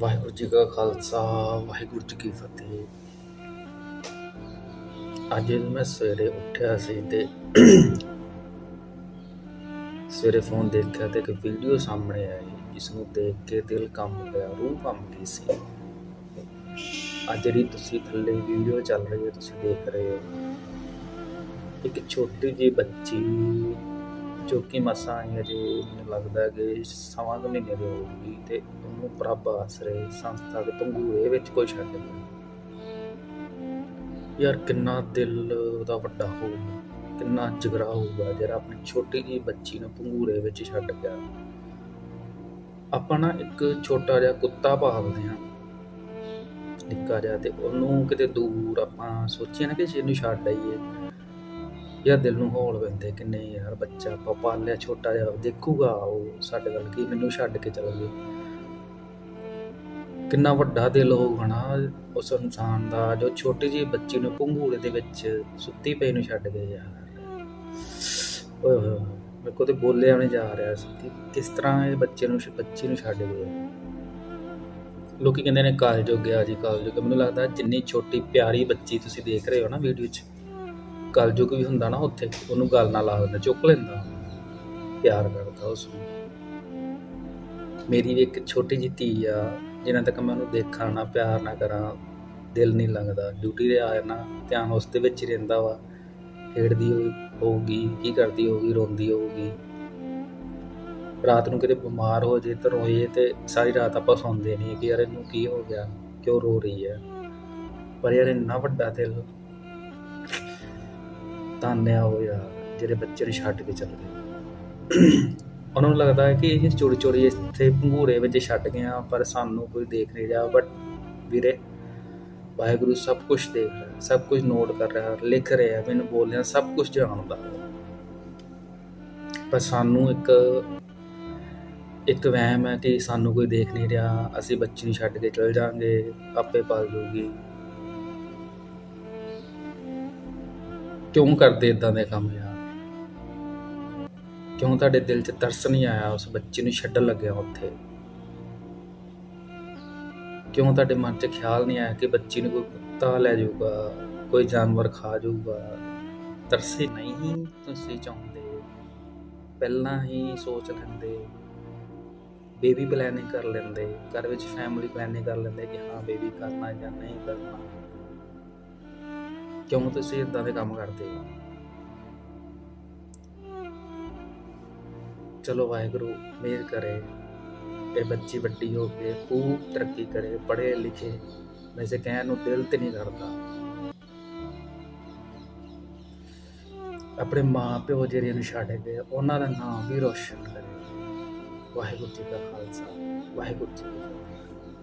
ਵਾਹਿਗੁਰੂ ਜੀ ਕਾ ਖਾਲਸਾ, ਵਾਹਿਗੁਰੂ ਜੀ ਕੀ ਫਤਿਹ। ਅੱਜ ਮੈਂ ਸਵੇਰੇ ਉੱਠਿਆ ਸੀ ਤੇ ਸਵੇਰੇ ਫੋਨ ਦੇਖਿਆ ਤੇ ਇੱਕ ਵੀਡੀਓ ਸਾਹਮਣੇ ਆਈ, ਜਿਸ ਨੂੰ ਦੇਖ ਕੇ ਦਿਲ ਕੰਬ ਪਿਆ, ਰੂਹ ਕੰਬ ਗਈ ਸੀ। ਅੱਜ ਜਿਹੜੀ ਤੁਸੀਂ ਥੱਲੇ ਵੀਡੀਓ ਚੱਲ ਰਹੀ ਹੈ, ਤੁਸੀਂ ਦੇਖ ਰਹੇ ਹੋ। ਇੱਕ ਛੋਟੀ ਜਿਹੀ ਬੱਚੀ, ਜੋ ਕਿ ਮਸਾਂ ਆਈ ਮੈਨੂੰ ਲੱਗਦਾ ਕਿ ਸਵਾ ਕੁ ਮਹੀਨੇ ਦੀ ਹੋਊਗੀ ਤੇ ਉਹਨੂੰ ਪ੍ਰਭ ਆਸਰੇ, ਸੰਸਥਾ ਦੇ ਪੰਗੂਰੇ ਵਿੱਚ ਕੋਈ ਛੱਡ ਗਿਆ ਯਾਰ ਕਿੰਨਾ ਦਿਲ ਉਹਦਾ ਵੱਡਾ ਹੋਊਗਾ, ਕਿੰਨਾ ਜਿਗਰਾ ਹੋਊਗਾ, ਜਿਹੜਾ ਆਪਣੀ ਛੋਟੀ ਜਿਹੀ ਬੱਚੀ ਨੂੰ ਪੰਗੂਰੇ ਵਿੱਚ ਛੱਡ ਗਿਆ। ਆਪਾਂ ਨਾ ਇੱਕ ਛੋਟਾ ਜਿਹਾ ਕੁੱਤਾ ਪਾਲਦੇ ਹਾਂ। ਨਿੱਕਾ ਜਿਹਾ ਤੇ ਉਹਨੂੰ ਕਿਤੇ ਦੂਰ ਆਪਾਂ ਸੋਚੀਏ ਨਾ ਕਿ ਜੇ ਇਹਨੂੰ ਛੱਡ ਆਈਏ। ਯਾਰ ਦਿਲ ਨੂੰ ਹੌਲ ਪੈਂਦੇ ਕਿ ਨਹੀਂ ਯਾਰ, ਬੱਚਾ ਆਪਾਂ ਪਾਲਿਆ ਛੋਟਾ ਜਿਹਾ, ਦੇਖੂਗਾ ਉਹ ਸਾਡੇ ਵੱਲ ਕੀ ਮੈਨੂੰ ਛੱਡ ਕੇ ਚਲਾ ਗਿਆ। ਕਿੰਨਾ ਵੱਡਾ ਦਿਲ ਹੋਊਗਾ ਨਾ ਉਸ ਇਨਸਾਨ ਦਾ, ਜੋ ਛੋਟੀ ਜਿਹੀ ਬੱਚੀ ਨੂੰ ਪੰਘੂੜੇ ਦੇ ਵਿੱਚ ਸੁੱਤੀ ਪਈ ਨੂੰ ਛੱਡ ਗਿਆ ਯਾਰ ਓਏ ਹੋਏ ਮੇਰੇ ਕੋਲ ਤੇ ਬੋਲਿਆ ਨਹੀਂ ਜਾ ਰਿਹਾ ਸੀ ਕਿ ਕਿਸ ਤਰ੍ਹਾਂ ਇਹ ਬੱਚੇ ਨੂੰ ਬੱਚੀ ਨੂੰ ਛੱਡ ਗਏ। ਲੋਕੀ ਕਹਿੰਦੇ ਨੇ ਕਾਲਜ ਹੋ ਗਿਆ ਜੀ ਕਾਲਜ ਹੋ ਮੈਨੂੰ ਲੱਗਦਾ ਜਿੰਨੀ ਛੋਟੀ ਪਿਆਰੀ ਬੱਚੀ ਤੁਸੀਂ ਦੇਖ ਰਹੇ ਹੋ ਨਾ ਵੀਡੀਓ 'ਚ ਕਲਯੁਗ ਵੀ ਹੁੰਦਾ ਨਾ ਉੱਥੇ, ਉਹਨੂੰ ਗੱਲ ਨਾਲ ਲਾ ਦਿੰਦਾ, ਚੁੱਕ ਲੈਂਦਾ। ਪਿਆਰ ਕਰਦਾ ਉਸ ਨੂੰ। ਮੇਰੀ ਵੀ ਇੱਕ ਛੋਟੀ ਜਿਹੀ ਧੀ ਆ ਜਿੰਨਾ ਤੱਕ ਮੈਂ ਉਹਨੂੰ ਦੇਖਾਂ, ਨਾ ਪਿਆਰ ਨਾ ਕਰਾਂ, ਦਿਲ ਨਹੀਂ ਲੱਗਦਾ। ਡਿਊਟੀ ਤੇ ਆ ਨਾ ਧਿਆਨ ਉਸ ਦੇ ਵਿੱਚ ਹੀ ਰਹਿੰਦਾ ਵਾ। ਖੇਡਦੀ ਹੋਈ ਹੋਊਗੀ, ਕੀ ਕਰਦੀ ਹੋਊਗੀ, ਰੋਂਦੀ ਹੋਊਗੀ। ਰਾਤ ਨੂੰ ਕਿਤੇ ਬਿਮਾਰ ਹੋ ਜੇ ਤਾਂ ਰੋਏ ਤੇ ਸਾਰੀ ਰਾਤ ਆਪਾਂ ਸੌਂਦੇ ਨਹੀਂ ਕਿ ਯਾਰ ਇਹਨੂੰ ਕੀ ਹੋ ਗਿਆ, ਕਿਉਂ ਰੋ ਰਹੀ ਹੈ? ਪਰ ਯਾਰ ਇੰਨਾ ਵੱਡਾ ਦਿਲ ਤਾਨਿਆ ਹੋਇਆ, ਜਿਹੜੇ ਬੱਚੇ ਨੂੰ ਛੱਡ ਕੇ ਚੱਲ ਗਏ। ਉਹਨਾਂ ਨੂੰ ਲੱਗਦਾ ਹੈ ਕਿ ਇਹ ਚੋਰੀ ਚੋਰੀ ਇੱਥੇ ਭੰਗੂਰੇ ਵਿੱਚ ਛੱਡ ਗਏ ਆ, ਪਰ ਸਾਨੂੰ ਕੋਈ ਦੇਖ ਨਹੀਂ ਰਿਹਾ। ਬਟ ਵੀਰੇ, ਵਾਹਿਗੁਰੂ ਸਭ ਕੁਝ ਦੇਖ ਰਿਹਾ, ਸਭ ਕੁਝ ਨੋਟ ਕਰ ਰਿਹਾ, ਲਿਖ ਰਿਹਾ, ਮੈਨੂੰ ਬੋਲਿਆ ਸਭ ਕੁਝ ਜਾਣਦਾ। ਪਰ ਸਾਨੂੰ ਇੱਕ ਇੱਕ ਵਹਿਮ ਹੈ ਕਿ ਸਾਨੂੰ ਕੋਈ ਦੇਖ ਨਹੀਂ ਰਿਹਾ, ਅਸੀਂ ਬੱਚੀ ਨੂੰ ਛੱਡ ਕੇ ਚਲ ਜਾਾਂਗੇ ਆਪੇ ਪਾਲ ਜੂਗੀ ਕਿਉਂ ਕਰਦੇ ਇਦਾਂ ਦੇ ਕੰਮ ਯਾਰ? ਕਿਉਂ ਤੁਹਾਡੇ ਦਿਲ 'ਚ ਤਰਸ ਨਹੀਂ ਆਇਆ? ਉਸ ਬੱਚੀ ਨੂੰ ਛੱਡਣ ਲੱਗਿਆ ਉੱਥੇ। ਕਿਉਂ ਤੁਹਾਡੇ ਮਨ 'ਚ ਖਿਆਲ ਨਹੀਂ ਆਇਆ ਕਿ ਬੱਚੀ ਨੂੰ ਕੋਈ ਕੁੱਤਾ ਲੈ ਜਾਊਗਾ, ਕੋਈ ਜਾਨਵਰ ਖਾ ਜਾਊਗਾ? ਤਰਸੇ ਨਹੀਂ ਤੁਸੀਂ ਚਾਹੁੰਦੇ। ਪਹਿਲਾਂ ਹੀ ਸੋਚ ਲੈਂਦੇ। ਬੇਬੀ ਪਲੈਨਿੰਗ ਕਰ ਲੈਂਦੇ। ਘਰ ਵਿੱਚ ਫੈਮਿਲੀ ਪਲੈਨਿੰਗ ਕਰ ਲੈਂਦੇ ਕਿ ਹਾਂ, ਬੇਬੀ ਕਰਨਾ ਜਾਂ ਨਹੀਂ ਕਰਨਾ। ਕਿਉਂ ਤੁਸੀਂ ਇਦਾਂ ਦੇ ਕੰਮ ਕਰਦੇ ਹੋ? ਚਲੋ ਵਾਹਿਗੁਰੂ, ਮਿਹਰ ਕਰੇ ਇਹ ਬੱਚੀ ਵੱਡੀ ਹੋ ਕੇ ਖੂਬ ਤਰੱਕੀ ਕਰੇ, ਪੜ੍ਹੇ ਲਿਖੇ। ਵੈਸੇ ਕਹਿਣ ਨੂੰ ਦਿਲ ਤੇ ਨਹੀਂ ਕਰਦਾ। ਆਪਣੇ ਮਾਂ ਪਿਓ ਜਿਹੜੇ ਨੂੰ ਛੱਡ ਗਏ ਉਹਨਾਂ ਦਾ ਨਾਮ ਵੀ ਰੋਸ਼ਨ ਕਰੇ। ਵਾਹਿਗੁਰੂ ਜੀ ਕਾ ਖਾਲਸਾ, ਵਾਹਿਗੁਰੂ ਜੀ